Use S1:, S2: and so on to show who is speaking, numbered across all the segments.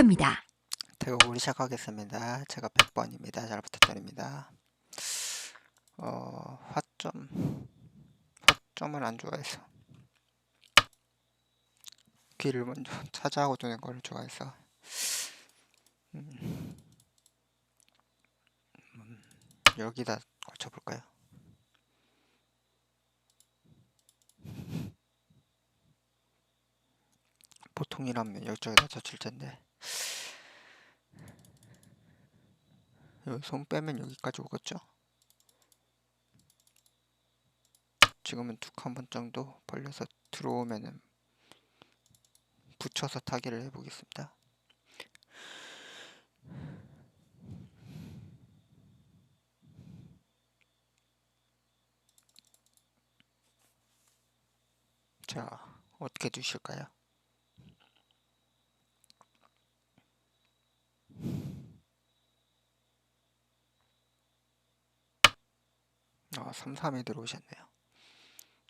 S1: 시작합니다.
S2: 태국을 시작하겠습니다. 제가 100번입니다. 잘 부탁드립니다. 어, 화점, 화점을 안 좋아해서. 길을 먼저 찾아하고 두는 걸 좋아해서. 음, 음, 여기다 걸쳐볼까요? 보통이라면 이쪽에다 젖힐 텐데. 손 빼면 여기까지 오겠죠? 지금은 두칸번 정도 벌려서 들어오면은 붙여서 타기를 해보겠습니다. 자, 어떻게 두실까요? 아, 3, 3에 들어오셨네요.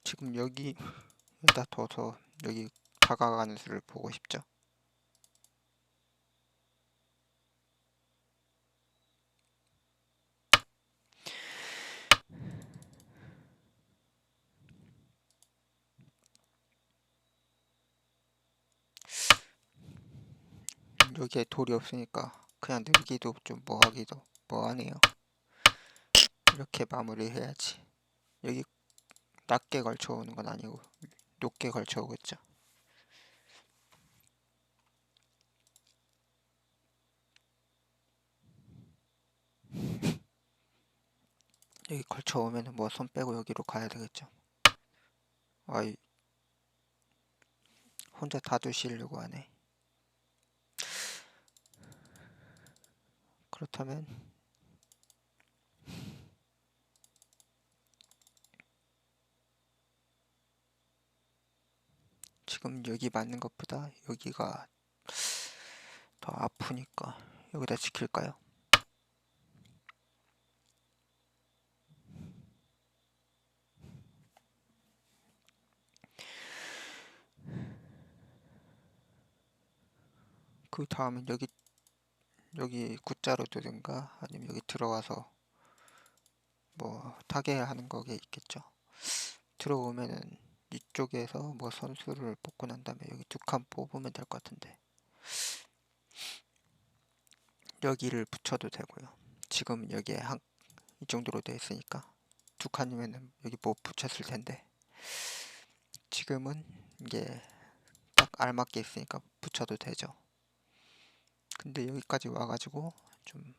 S2: 지금 여기에다 둬서 여기 다가가는 수를 보고 싶죠. 여기에 돌이 없으니까 그냥 늘기도 좀 뭐하기도 뭐하네요. 이렇게 마무리해야지. 여기 낮게 걸쳐 오는 건 아니고 높게 걸쳐 오겠죠. 여기 걸쳐 오면 뭐 손 빼고 여기로 가야 되겠죠. 아이 혼자 다 두시려고 하네. 그렇다면 지금 여기 맞는 것보다 여기가 더 아프니까 여기다 지킬까요? 그 다음은 여기 여기 굿자로 두든가 아니면 여기 들어와서 뭐 타개하는 거게 있겠죠. 들어오면은 이쪽에서 뭐 선수를 뽑고 난 다음에 여기 두 칸 뽑으면 될 것 같은데 여기를 붙여도 되고요. 지금 여기에 한 이 정도로 되어 있으니까 두 칸이면은 여기 뭐 붙였을 텐데 지금은 이게 딱 알맞게 있으니까 붙여도 되죠. 근데 여기까지 와가지고 좀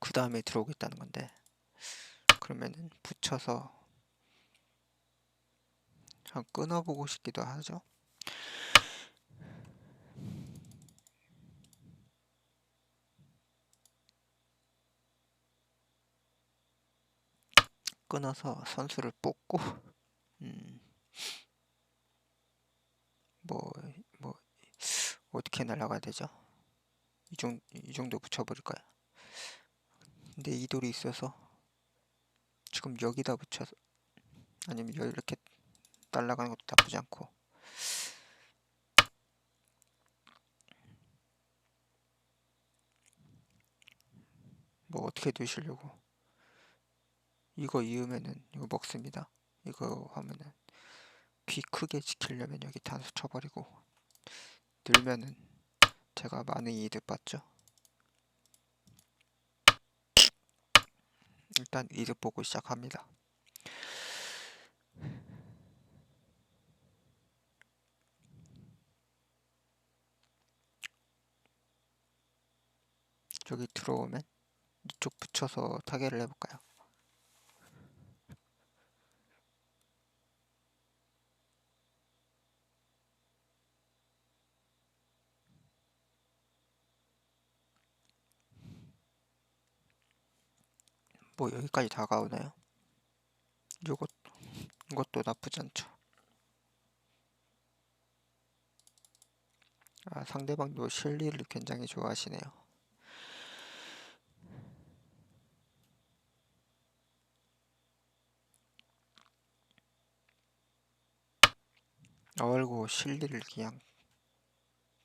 S2: 그 다음에 들어오겠다는 건데 그러면은 붙여서 한 끊어보고 싶기도 하죠. 끊어서 선수를 뽑고 음, 뭐, 뭐 어떻게 날아가야 되죠? 이, 정, 이 정도 붙여버릴까요? 근데 이 돌이 있어서 지금 여기다 붙여서 아니면 이렇게 날아가는 것도 나쁘지 않고. 뭐 어떻게 두시려고? 이거 이으면은 이거 먹습니다. 이거 하면은 귀 크게 지키려면 여기 단수 쳐버리고 늘면은 제가 많은 이득 봤죠. 일단 이득 보고 시작합니다 여기 들어오면 이쪽 붙여서 타개를 해볼까요? 뭐 여기까지 다가오나요? 요것 이것도 나쁘지 않죠. 아, 상대방도 실리를 굉장히 좋아하시네요. 어이구 실리를 그냥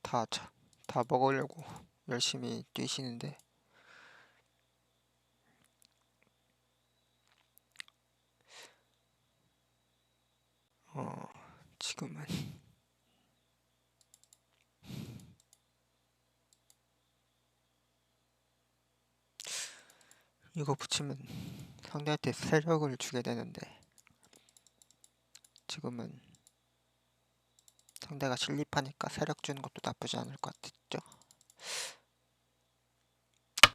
S2: 다, 차- 다 먹으려고 열심히 뛰시는데. 어, 지금은 이거 붙이면 상대한테 세력을 주게 되는데 지금은 상대가 실립하니까 세력 주는 것도 나쁘지 않을 것 같죠?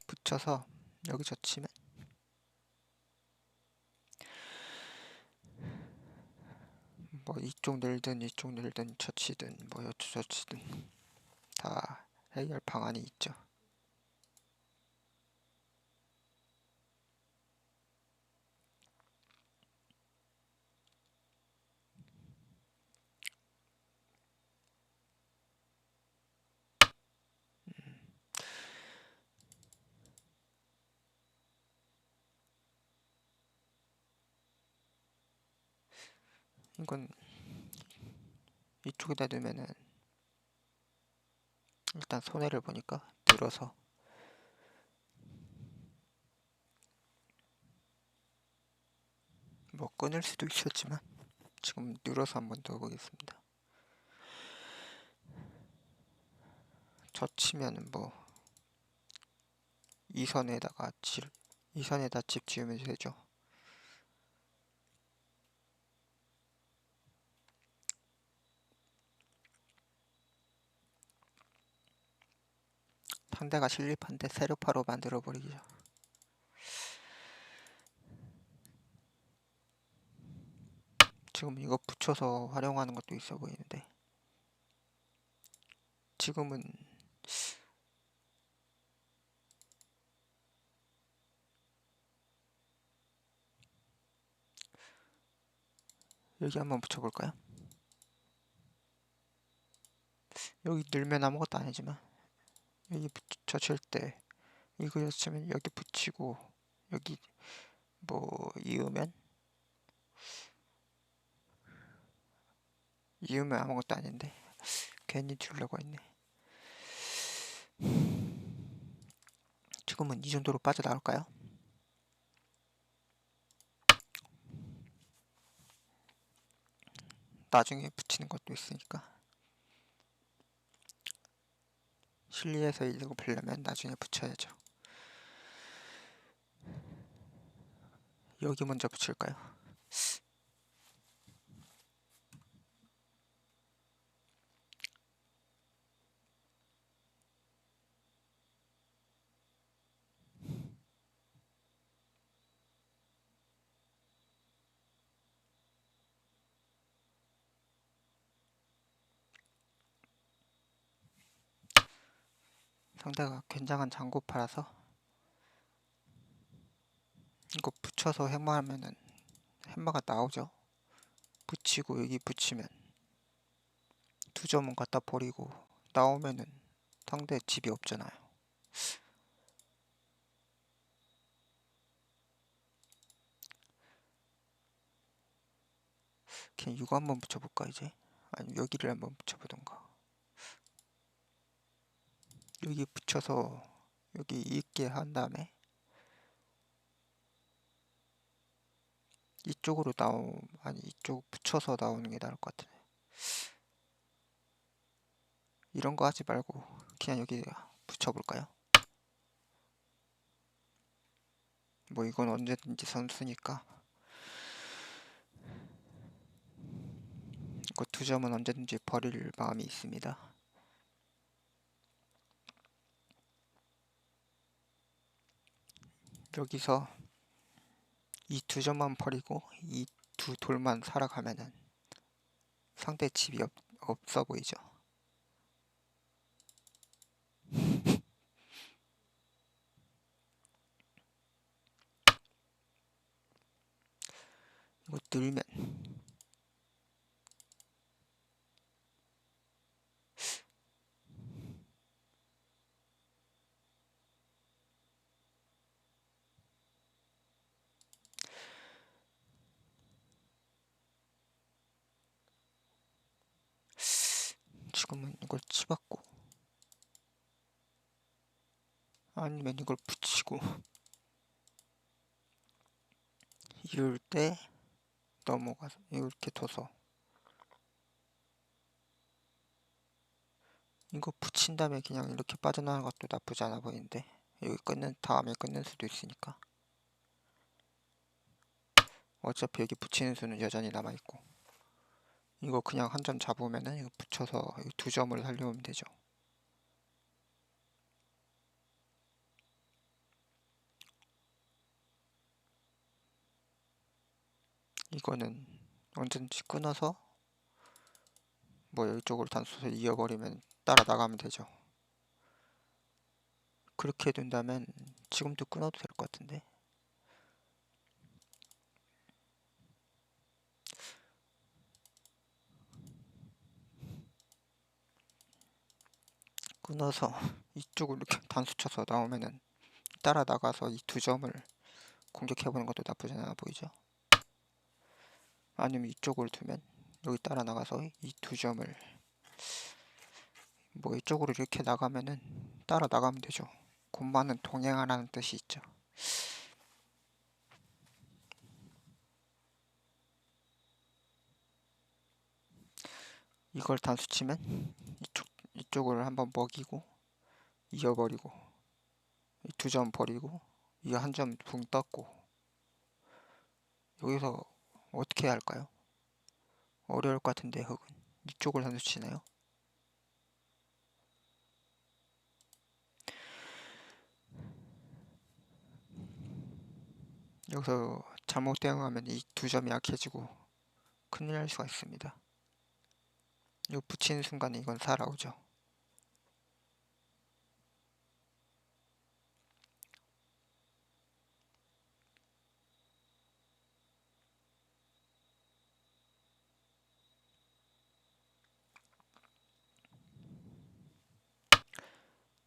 S2: 붙여서 여기서 치면 뭐 이쪽 늘든 이쪽 늘든 처치든 뭐 여쭈 처치든 다 해결 방안이 있죠. 이건 이쪽에다 두면은 일단 손해를 보니까 들어서 뭐 끊을 수도 있었지만 지금 눌러서 한 번 더 보겠습니다. 젖히면은 뭐 이 선에다가 집, 이 선에다 집 지으면 되죠. 상대가 실립한데 세르파로 만들어 버리죠. 지금 이거 붙여서 활용하는 것도 있어 보이는데 지금은 여기 한번 붙여볼까요? 여기 늘면 아무것도 아니지만 여기 붙여칠 때 이거였으면 여기 붙이고 여기 뭐 이으면? 이으면 아무것도 아닌데 괜히 주려고 했네. 지금은 이 정도로 빠져나올까요? 나중에 붙이는 것도 있으니까 실리에서 이거 보려면 나중에 붙여야죠 여기 먼저 붙일까요? 상대가 굉장한 장고파라서 이거 붙여서 해마하면은 해마가 나오죠. 붙이고 여기 붙이면 두 점은 갖다 버리고 나오면은 상대 집이 없잖아요. 그냥 이거 한번 붙여볼까 이제? 아니 여기를 한번 붙여보던가. 여기 붙여서 여기 있게 한 다음에 이쪽으로 나오 아니 이쪽 붙여서 나오는 게 나을 것 같네. 이런 거 하지 말고 그냥 여기 붙여볼까요? 뭐 이건 언제든지 선수니까 이거 두 점은 언제든지 버릴 마음이 있습니다. 여기서 이 두 점만 버리고 이 두 돌만 살아가면은 상대 집이 없, 없어 보이죠. 이거 늘면 그러면 이걸 치받고 아니면 이걸 붙이고 이럴 때 넘어가서 이렇게 둬서 이거 붙인 다음에 그냥 이렇게 빠져나가는 것도 나쁘지 않아 보이는데 여기 끊는 다음에 끊는 수도 있으니까. 어차피 여기 붙이는 수는 여전히 남아있고. 이거 그냥 한 점 잡으면은 이거 붙여서 이두 점을 살려오면 되죠. 이거는 언제든지 끊어서 뭐 이쪽으로 단수해서 이어버리면 따라 나가면 되죠. 그렇게 된다면 지금도 끊어도 될 것 같은데 끊어서 이쪽으로 이렇게 단수 쳐서 나오면은 따라 나가서 이 두 점을 공격해보는 것도 나쁘지 않아 보이죠? 아니면 이쪽으로 두면 여기 따라 나가서 이 두 점을 뭐 이쪽으로 이렇게 나가면은 따라 나가면 되죠. 곰마는 동행하라는 뜻이 있죠. 이걸 단수 치면 이쪽 이쪽을 한번 먹이고 이어버리고 이두점 버리고 이 한 점 붕 떴고 여기서 어떻게 해야 할까요? 어려울 것 같은데 흙은 이쪽을 단수 치나요? 여기서 잘못 대응하면 이 두 점이 약해지고 큰일 날 수가 있습니다. 이거 붙이는 순간에 이건 살아오죠.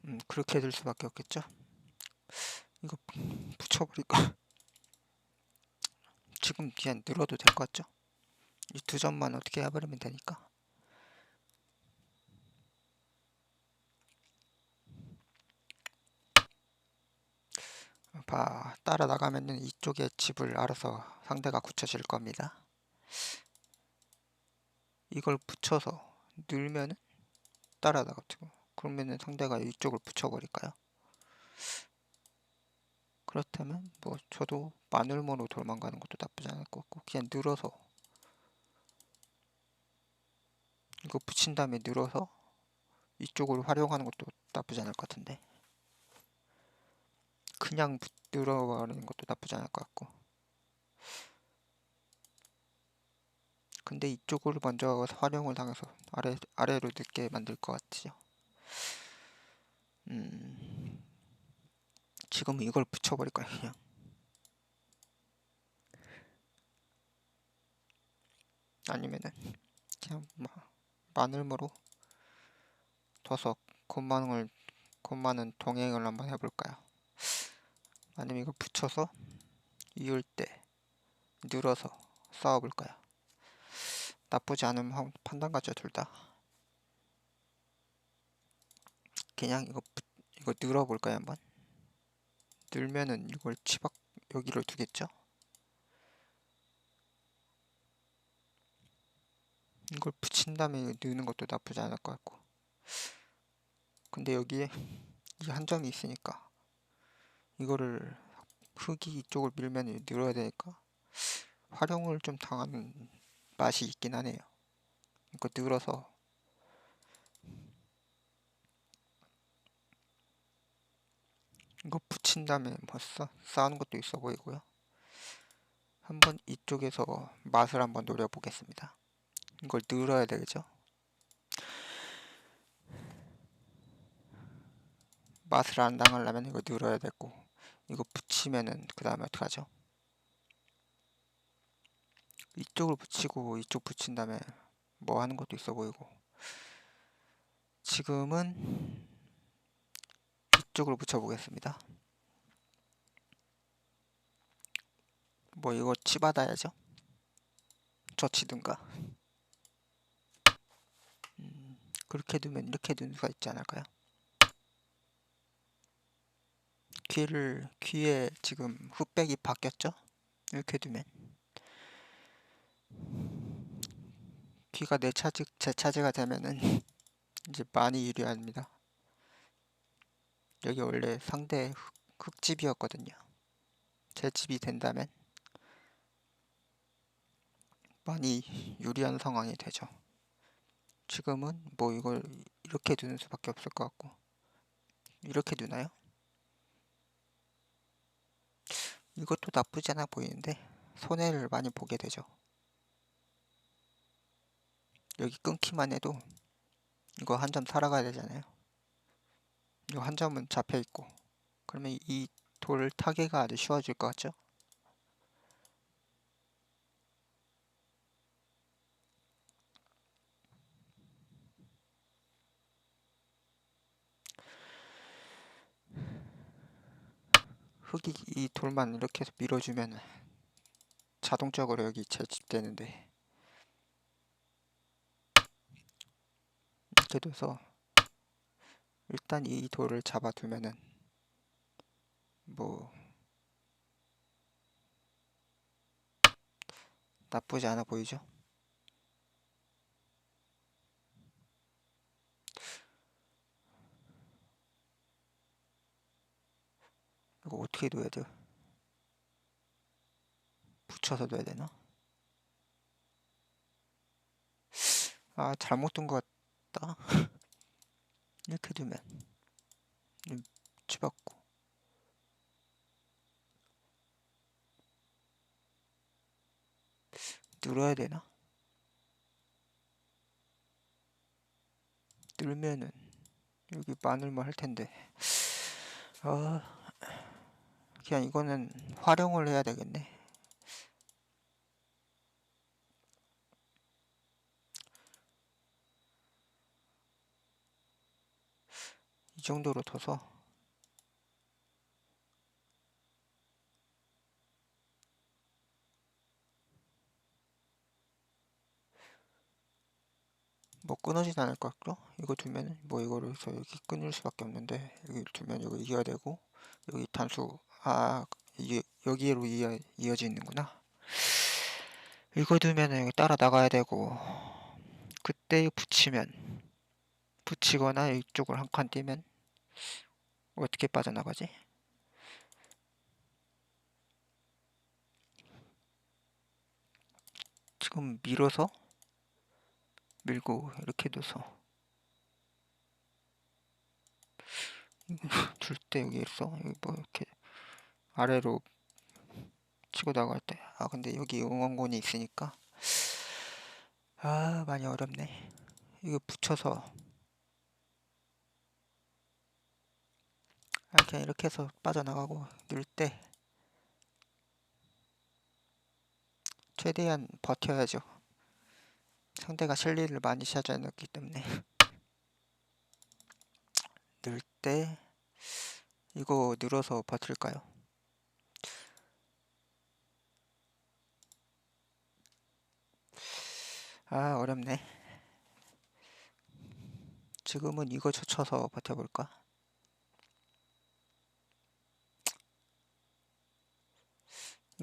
S2: 음, 그렇게 될 수밖에 없겠죠. 이거 붙여버릴까? 지금 그냥 늘어도 될 것 같죠? 이 두 점만 어떻게 해버리면 되니까. 봐, 따라 나가면은 이쪽에 집을 알아서 상대가 굳혀질 겁니다. 이걸 붙여서 늘면은 따라 나가지고 그러면은 상대가 이쪽을 붙여버릴까요? 그렇다면 뭐 저도 마늘모로 도망가는 것도 나쁘지 않을 것 같고 그냥 늘어서 이거 붙인 다음에 늘어서 이쪽으로 활용하는 것도 나쁘지 않을 것 같은데 그냥 붙- 늘어가는 것도 나쁘지 않을 것 같고 근데 이쪽으로 먼저 활용을 당해서 아래, 아래로 늦게 만들 것 같지요 음, 지금 이걸 붙여버릴까요 그냥 아니면은 그냥 마, 마늘모로 둬서 곰마늘 곰마는 동행을 한번 해볼까요? 아니면 이걸 붙여서 이을 때 늘어서 싸워볼까요? 나쁘지 않은 한- 판단 같죠 둘 다. 그냥 이거 붙- 이거 늘어볼까요 한번? 늘면은 이걸 치박 여기를 두겠죠? 이걸 붙인 다음에 넣는 것도 나쁘지 않을 것 같고 근데 여기에 이 한 점이 있으니까 이거를 흙이 이쪽을 밀면 늘어야 되니까 활용을 좀 당하는 맛이 있긴 하네요 이거 늘어서 이거 붙인 다음에 뭐 싸, 싸우는 것도 있어 보이고요 한번 이쪽에서 맛을 한번 노려보겠습니다 이걸 늘어야 되겠죠? 맛을 안 당하려면 이거 늘어야 되고 이거 붙이면은 그 다음에 어떡하죠? 이쪽을 붙이고 이쪽 붙인 다음에 뭐 하는 것도 있어 보이고 지금은 이쪽으로 붙여보겠습니다 뭐 이거 치받아야죠 젖히든가 음, 그렇게 두면 이렇게 두는 수가 있지 않을까요? 귀를 귀에 지금 흑백이 바뀌었죠? 이렇게 두면 귀가 내 차지 제 차지가 되면은 이제 많이 유리합니다. 여기 원래 상대 흑, 흑집이었거든요. 제 집이 된다면 많이 유리한 상황이 되죠. 지금은 뭐 이걸 이렇게 두는 수밖에 없을 것 같고 이렇게 두나요? 이것도 나쁘지 않아 보이는데 손해를 많이 보게 되죠. 여기 끊기만 해도 이거 한 점 살아가야 되잖아요. 이거 한 점은 잡혀 있고 그러면 이 돌 타기가 아주 쉬워질 것 같죠? 흙이 이 돌만 이렇게 해서 밀어주면 자동적으로 여기 채집되는데 이렇게 돼서 일단 이 돌을 잡아두면은 뭐 나쁘지 않아 보이죠? 이거 어떻게 둬야 돼? 붙여서 둬야 되나? 아 잘못 둔 것 같다 이렇게 두면 집었고. 눌러야 되나? 눌면은 여기 마늘만 할 텐데. 아 그냥 이거는 활용을 해야 되겠네 정도로 둬서 뭐 끊어지지 않을 것 같죠? 이거 두면 뭐 이거를 해서 여기 끊을 수밖에 없는데 여기 두면 이거 이어야 되고 여기 단수 아 이게 여기로 이어, 이어지는구나 이거 두면은 여기 따라 나가야 되고 그때 붙이면 붙이거나 이쪽을 한 칸 띄면 어떻게 빠져나가지? 지금 밀어서 밀고 이렇게 둬서. 둘때 여기 있어. 여기 뭐 이렇게 아래로 치고 나갈 때. 아 근데 여기 응원곤이 있으니까. 아 많이 어렵네. 이거 붙여서 아 그냥 이렇게 해서 빠져나가고 넣을 때 최대한 버텨야죠 상대가 실리를 많이 찾아냈기 때문에 넣을 때 이거 늘어서 버틸까요? 아 어렵네 지금은 이거 젖혀서 버텨볼까?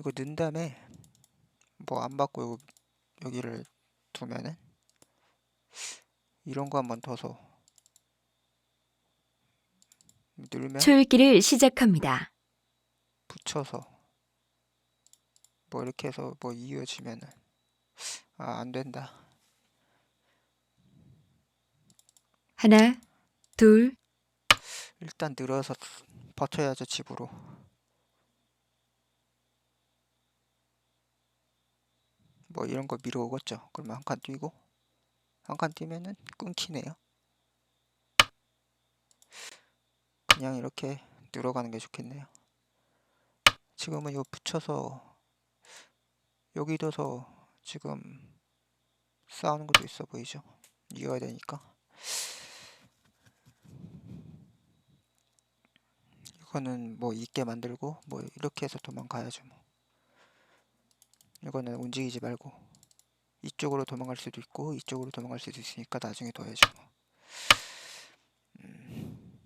S2: 이거 넣은 다음에 뭐 안 받고 여기를 두면은 이런 거 한번 더서 늘면
S1: 초읽기를 시작합니다.
S2: 붙여서 뭐 이렇게 해서 뭐 이어지면은 아 안 된다.
S1: 하나, 둘,
S2: 일단 늘어서 버텨야죠 집으로 뭐 이런 거 밀어오겠죠. 그러면 한 칸 뛰고 한 칸 뛰면은 끊기네요. 그냥 이렇게 늘어가는 게 좋겠네요. 지금은 이거 붙여서 여기 둬서 지금 싸우는 것도 있어 보이죠? 이어야 되니까. 이거는 뭐 있게 만들고 뭐 이렇게 해서 도망가야죠 뭐 이거는 움직이지 말고 이쪽으로 도망갈 수도 있고 이쪽으로 도망갈 수도 있으니까 나중에 둬야죠 음.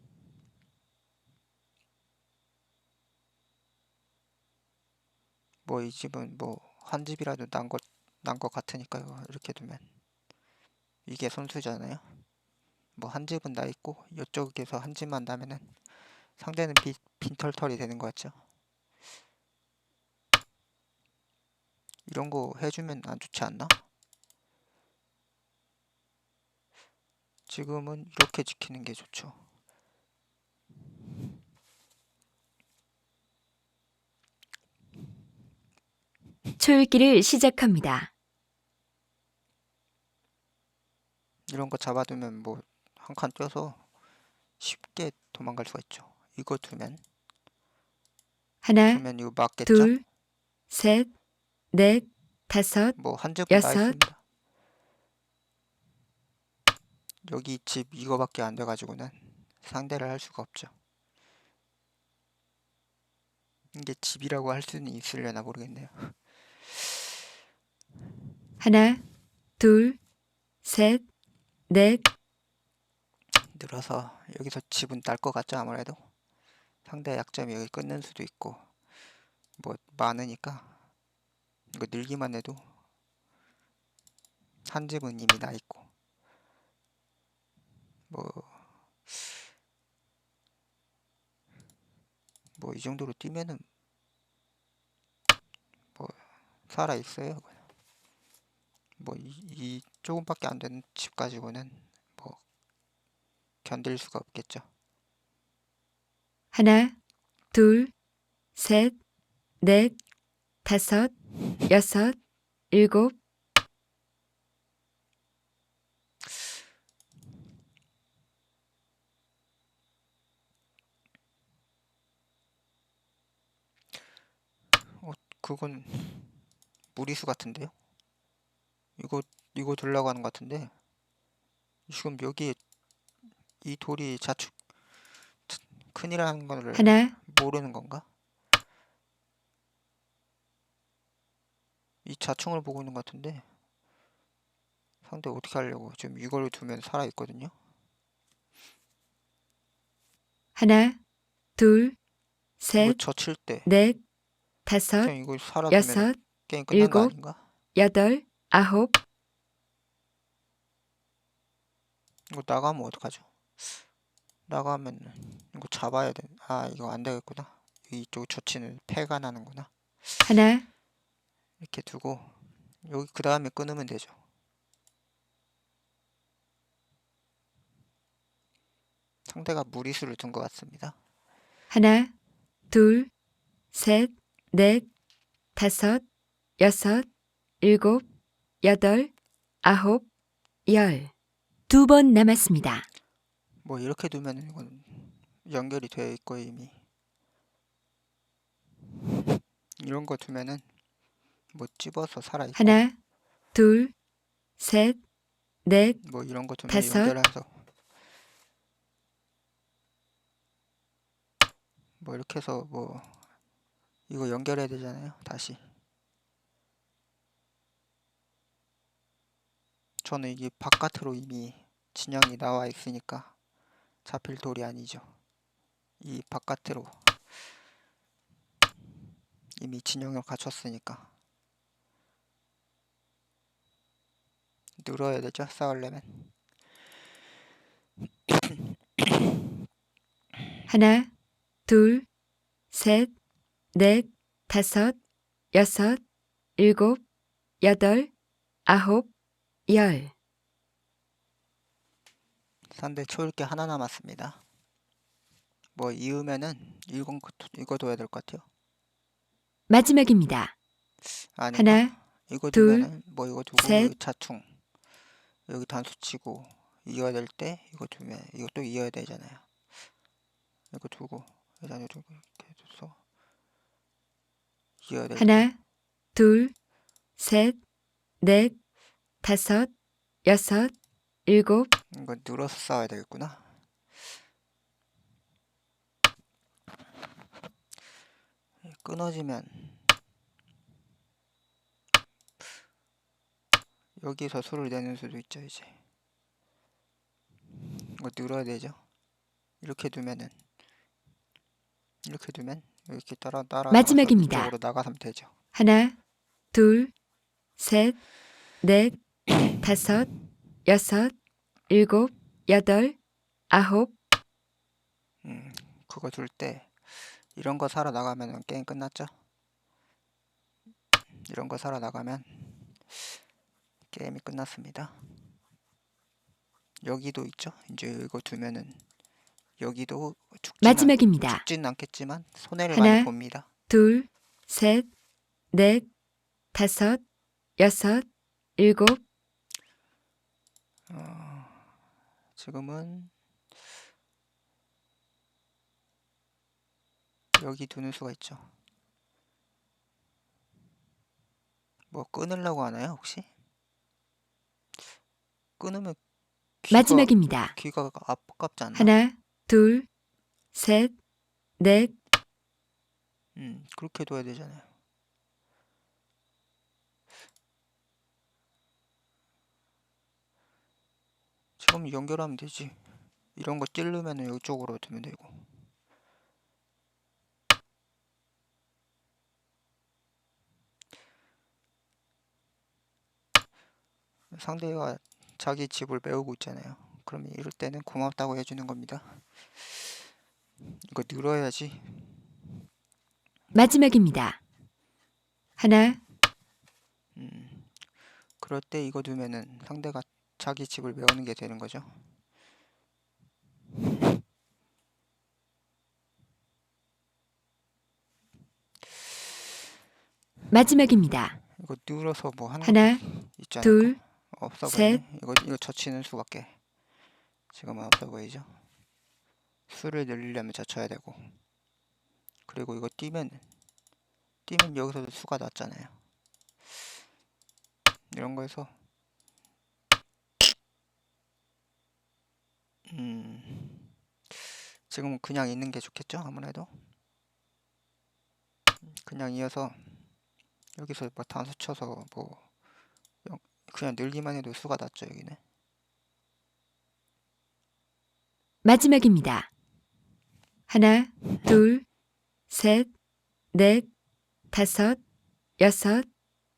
S2: 뭐이 집은 뭐 한 집이라도 난 것 난 것 같으니까 이렇게 두면. 이게 선수잖아요. 뭐 한 집은 나 있고 이쪽에서 한 집만 나면은 상대는 빈, 빈털털이 되는 거 같죠. 이런 거 해주면 안 좋지 않나? 지금은 이렇게 지키는 게 좋죠.
S1: 초읽기를 시작합니다.
S2: 이런 거 잡아두면 뭐 한칸 뛰어서 쉽게 도망갈 수가 있죠. 이거 두면
S1: 하나,
S2: 두면 이거 맞겠죠?
S1: 둘, 셋, 넷, 다섯,
S2: 뭐한 집은 나
S1: 여섯.
S2: 여기 집 이거밖에 안 돼가지고는 상대를 할 수가 없죠. 이게 집이라고 할 수는 있으려나 모르겠네요.
S1: 하나, 둘, 셋, 넷,
S2: 늘어서 여기서 집은 딸 것 같죠 아무래도 상대 약점이 여기 끊는 수도 있고 뭐 많으니까 이거 늘기만 해도 한 집은 이미 나 있고. 뭐 뭐 이 정도로 뛰면은 뭐 살아 있어요 뭐 이 이 조금밖에 안 되는 집 가지고는 뭐 견딜 수가 없겠죠.
S1: 하나, 둘, 셋, 넷, 다섯, 여섯, 일곱,
S2: 그건 무리수 같은데요? 이거 이거 들라고 하는 것 같은데 지금 여기 이 돌이 자축 자- 큰이라는 거를
S1: 하나,
S2: 모르는 건가? 이 자충을 보고 있는 것 같은데 상대 어떻게 하려고 지금 이걸 두면 살아 있거든요.
S1: 하나, 둘, 셋,
S2: 젖힐 때
S1: 넷, 다섯,
S2: 그냥 이거
S1: 여섯,
S2: 게임 끝난 거
S1: 일곱,
S2: 아닌가?
S1: 여덟, 아홉,
S2: 이거 나가면 어떡하죠? 나가면 이거 잡아야 돼. 아 이거 안 되겠구나. 이쪽 조치는 패가 나는구나.
S1: 하나,
S2: 이렇게 두고 여기 그 다음에 끊으면 되죠. 상대가 무리수를 둔 것 같습니다.
S1: 하나, 둘, 셋, 넷, 다섯, 여섯, 일곱, 여덟, 아홉, 열. 두 번 남았습니다.
S2: 뭐 이렇게 두면 이건 연결이 되어 있고 이미 이런 거 두면은 뭐 집어서 살아 있고
S1: 하나, 둘, 셋, 넷,
S2: 뭐 이런 거
S1: 다섯.
S2: 연결해서 뭐 이렇게 해서 뭐 이거 연결해야 되잖아요 다시. 저는 이게 바깥으로 이미 진영이 나와 있으니까 잡힐 돌이 아니죠. 이 바깥으로 이미 진영을 갖췄으니까 늘어야 되죠 싸우려면
S1: 하나, 둘, 셋, 넷, 다섯, 여섯, 일곱, 여덟, 아홉, 열.
S2: 상대 초읽기 하나 남았습니다. 뭐 이으면은 이건 그- 이거 둬야 될 것 같아요.
S1: 마지막입니다.
S2: 아닌가?
S1: 하나,
S2: 이거
S1: 둘,
S2: 두면은 뭐 이거 두고
S1: 셋.
S2: 여기 자충 여기 단수 치고 이어야 될 때 이거 두면 또 이어야 되잖아요. 이거 두고 두고 이렇게 둬서 이어야 될 때.
S1: 하나, 둘, 셋, 넷, 다섯, 여섯, 일곱,
S2: 이거 늘어서 싸워야 되겠구나. 끊어지면 여기서 수를 내는 수도 있죠 이제. 이거 늘어야 되죠. 이렇게 두면은 이렇게 두면 이렇게 따라 따라
S1: 마지막입니다.
S2: 나가면 되죠.
S1: 하나, 둘, 셋, 넷, 다섯, 여섯, 일곱, 여덟, 아홉,
S2: 음, 그거 둘 때 이런 거 사러 나가면 게임 끝났죠? 이런 거 사러 나가면 게임이 끝났습니다. 여기도 있죠? 이제 이거 두면은 여기도 죽진, 않,
S1: 마지막입니다.
S2: 죽진 않겠지만 손해를
S1: 하나,
S2: 많이 봅니다.
S1: 둘, 셋, 넷, 다섯, 여섯, 일곱,
S2: 어, 지금은 여기 두는 수가 있죠. 뭐 끊으려고 하나요, 혹시? 끊으면 귀가,
S1: 마지막입니다.
S2: 귀가 아깝지 않나?
S1: 하나, 둘, 셋, 넷,
S2: 음, 그렇게 둬야 되잖아요. 지금 연결하면 되지. 이런 거 찌르면 이쪽으로 두면 되고. 상대가 자기 집을 메우고 있잖아요. 그러면 이럴 때는 고맙다고 해주는 겁니다. 이거 늘어야지.
S1: 마지막입니다. 하나,
S2: 음, 그럴 때 이거 두면은 상대가 자기 집을 메우는 게 되는 거죠.
S1: 마지막입니다.
S2: 이거 눌러서 뭐 하는
S1: 하나,
S2: 거 있지 않을까?
S1: 둘,
S2: 없어
S1: 셋.
S2: 보이네. 이거 이거 젖히는 수밖에 지금은 없어 보이죠. 수를 늘리려면 젖혀야 되고 그리고 이거 뛰면 뛰면 여기서도 수가 났잖아요. 이런 거에서 음 지금은 그냥 있는 게 좋겠죠 아무래도 그냥 이어서 여기서 뭐 단수 쳐서 뭐 영- 그냥 늘기만 해도 수가 났죠 여기는
S1: 마지막입니다. 하나, 둘, 셋, 넷, 다섯, 여섯,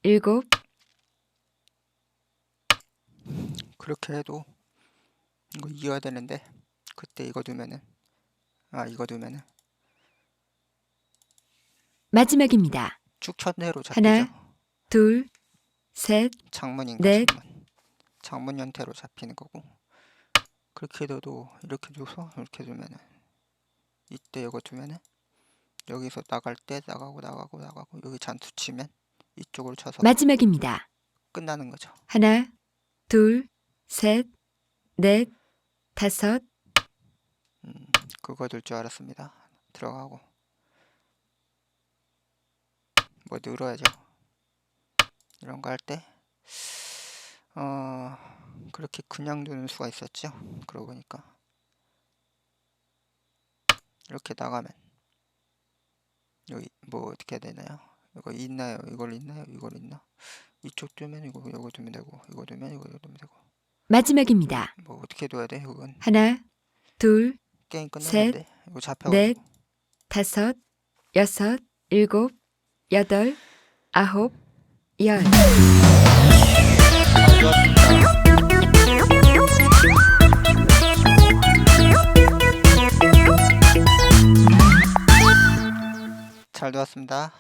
S1: 일곱,
S2: 그렇게 해도 이거 이어야 되는데 그때 이거 두면은 아 이거 두면은
S1: 마지막입니다.
S2: 축천대로
S1: 하나,
S2: 잡히죠
S1: 둘, 셋,
S2: 창문인가
S1: 넷.
S2: 창문 창문 형태로 잡히는 거고 그렇게 둬도 이렇게 둬서 이렇게 두면은 이때 이거 두면은 여기서 나갈 때 나가고 나가고 나가고 여기 잔투 치면 이쪽으로 쳐서
S1: 마지막입니다.
S2: 끝나는 거죠
S1: 하나, 둘, 셋, 넷, 다섯,
S2: 음, 그거 될 줄 알았습니다. 들어가고 뭐 늘어야죠. 이런 거 할 때 어, 그렇게 그냥 두는 수가 있었죠. 그러고 보니까 이렇게 나가면 여기 뭐 어떻게 해야 되나요? 이거 있나요? 이걸 있나요? 이걸 있나? 이쪽 두면 이거 이거 두면 되고 이거 두면 이거 이거 두면 되고
S1: 마지막입니다.
S2: 뭐 어떻게 둬야 돼? 그건
S1: 하나, 둘,
S2: 게임
S1: 셋,
S2: 끝났는데 이거 잡혀가지고
S1: 넷, 다섯, 여섯, 일곱, 여덟, 아홉, 열.
S2: 잘 되었습니다.